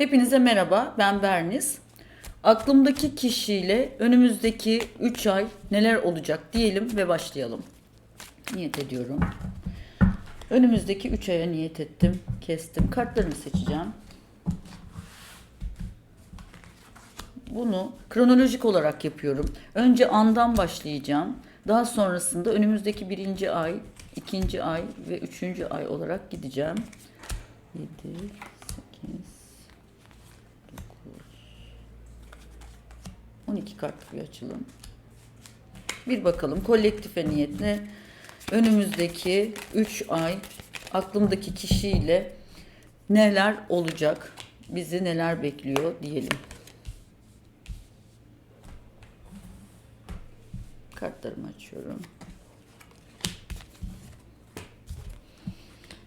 Hepinize merhaba, ben Berniz. Aklımdaki kişiyle önümüzdeki 3 ay neler olacak diyelim ve başlayalım. Niyet ediyorum. Önümüzdeki 3 aya niyet ettim, kestim. Kartlarımı seçeceğim. Bunu kronolojik olarak yapıyorum. Önce andan başlayacağım. Daha sonrasında önümüzdeki birinci ay, ikinci ay ve üçüncü ay olarak gideceğim. 7, 8, 12 kartlık bir açılım. Bir bakalım kolektife niyetle önümüzdeki 3 ay aklımdaki kişiyle neler olacak, bizi neler bekliyor diyelim. Kartlarımı açıyorum.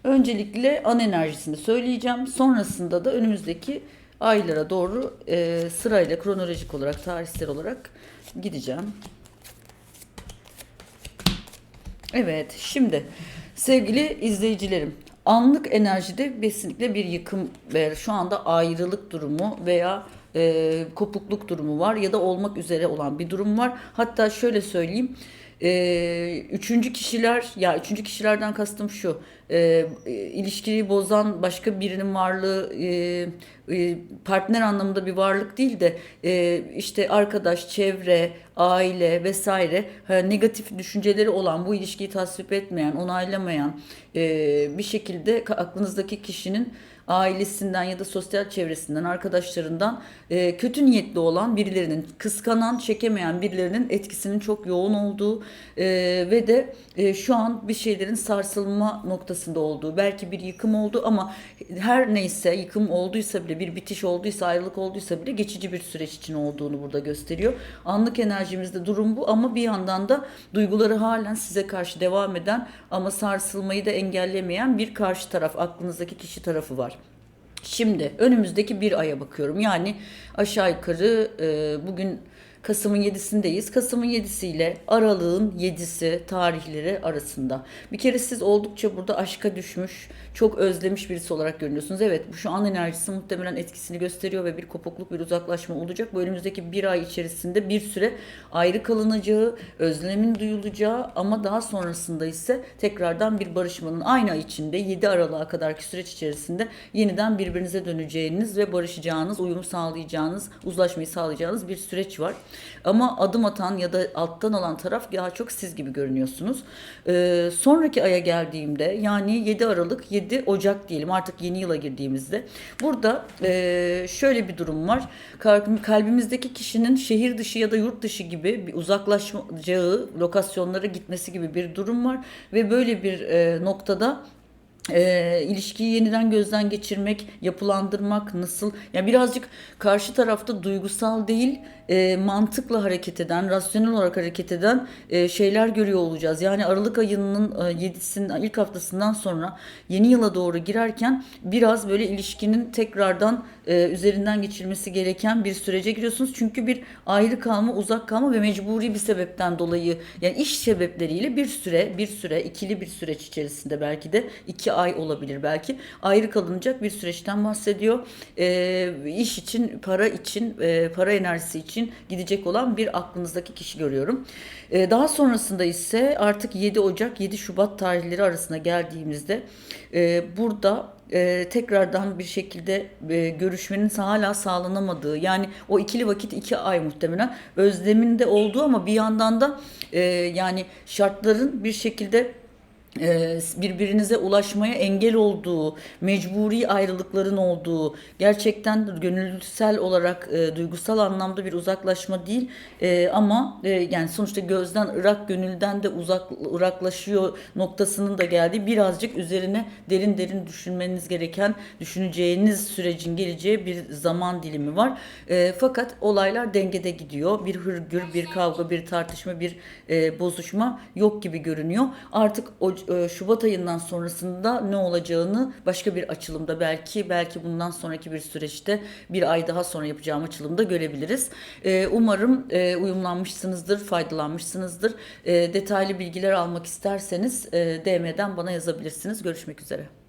Öncelikle an enerjisini söyleyeceğim. Sonrasında da önümüzdeki aylara doğru e, sırayla kronolojik olarak, tarihsel olarak gideceğim. Evet, şimdi sevgili izleyicilerim, anlık enerjide kesinlikle bir yıkım ve şu anda ayrılık durumu veya e, kopukluk durumu var ya da olmak üzere olan bir durum var. Hatta şöyle söyleyeyim, e, üçüncü kişiler, ya üçüncü kişilerden kastım şu, e, ilişkiyi bozan başka birinin varlığı e, e, partner anlamında bir varlık değil de e, işte arkadaş, çevre, aile vesaire negatif düşünceleri olan bu ilişkiyi tasvip etmeyen, onaylamayan e, bir şekilde aklınızdaki kişinin ailesinden ya da sosyal çevresinden, arkadaşlarından e, kötü niyetli olan birilerinin, kıskanan, çekemeyen birilerinin etkisinin çok yoğun olduğu e, ve de şu an bir şeylerin sarsılma noktasında olduğu, belki bir yıkım oldu ama her neyse yıkım olduysa bile, bir bitiş olduysa, ayrılık olduysa bile geçici bir süreç için olduğunu burada gösteriyor. Anlık enerjimizde durum bu ama bir yandan da duyguları halen size karşı devam eden ama sarsılmayı da engellemeyen bir karşı taraf, aklınızdaki kişi tarafı var. Şimdi önümüzdeki bir aya bakıyorum. Yani aşağı yukarı e, bugün Kasım'ın 7'sindeyiz. Kasım'ın 7'si ile Aralık'ın 7'si tarihleri arasında. Bir kere siz oldukça burada aşka düşmüş, çok özlemiş birisi olarak görünüyorsunuz. Evet bu şu an enerjisi muhtemelen etkisini gösteriyor ve bir kopukluk, bir uzaklaşma olacak. Bu önümüzdeki bir ay içerisinde bir süre ayrı kalınacağı, özlemin duyulacağı ama daha sonrasında ise tekrardan bir barışmanın aynı ay içinde 7 Aralık'a kadarki süreç içerisinde yeniden birbirinize döneceğiniz ve barışacağınız, uyum sağlayacağınız, uzlaşmayı sağlayacağınız bir süreç var. Ama adım atan ya da alttan alan taraf daha çok siz gibi görünüyorsunuz. Ee, sonraki aya geldiğimde yani 7 Aralık 7 Ocak diyelim artık yeni yıla girdiğimizde burada e, şöyle bir durum var. Kal- Kalbimizdeki kişinin şehir dışı ya da yurt dışı gibi bir uzaklaşacağı lokasyonlara gitmesi gibi bir durum var ve böyle bir e, noktada e, ilişkiyi yeniden gözden geçirmek, yapılandırmak nasıl? Yani birazcık karşı tarafta duygusal değil, e, mantıkla hareket eden, rasyonel olarak hareket eden e, şeyler görüyor olacağız. Yani Aralık ayının e, 7'sinden ilk haftasından sonra yeni yıla doğru girerken biraz böyle ilişkinin tekrardan e, üzerinden geçilmesi gereken bir sürece giriyorsunuz. Çünkü bir ayrı kalma, uzak kalma ve mecburi bir sebepten dolayı yani iş sebepleriyle bir süre, bir süre, ikili bir süreç içerisinde belki de iki ay olabilir belki ayrı kalınacak bir süreçten bahsediyor. E, iş için, para için, e, para enerjisi için gidecek olan bir aklınızdaki kişi görüyorum. E, daha sonrasında ise artık 7 Ocak, 7 Şubat tarihleri arasına geldiğimizde e, burada e, tekrardan bir şekilde e, görüşmenin hala sağlanamadığı yani o ikili vakit iki ay muhtemelen özleminde olduğu ama bir yandan da e, yani şartların bir şekilde birbirinize ulaşmaya engel olduğu, mecburi ayrılıkların olduğu, gerçekten gönülsel olarak e, duygusal anlamda bir uzaklaşma değil e, ama e, yani sonuçta gözden ırak, gönülden de uzak ıraklaşıyor noktasının da geldiği birazcık üzerine derin derin düşünmeniz gereken, düşüneceğiniz sürecin geleceği bir zaman dilimi var. E, fakat olaylar dengede gidiyor. Bir hırgür, bir kavga, bir tartışma, bir e, bozuşma yok gibi görünüyor. Artık o e, Şubat ayından sonrasında ne olacağını başka bir açılımda belki belki bundan sonraki bir süreçte bir ay daha sonra yapacağım açılımda görebiliriz. E, umarım e, uyumlanmışsınızdır, faydalanmışsınızdır. E, detaylı bilgiler almak isterseniz e, DM'den bana yazabilirsiniz. Görüşmek üzere.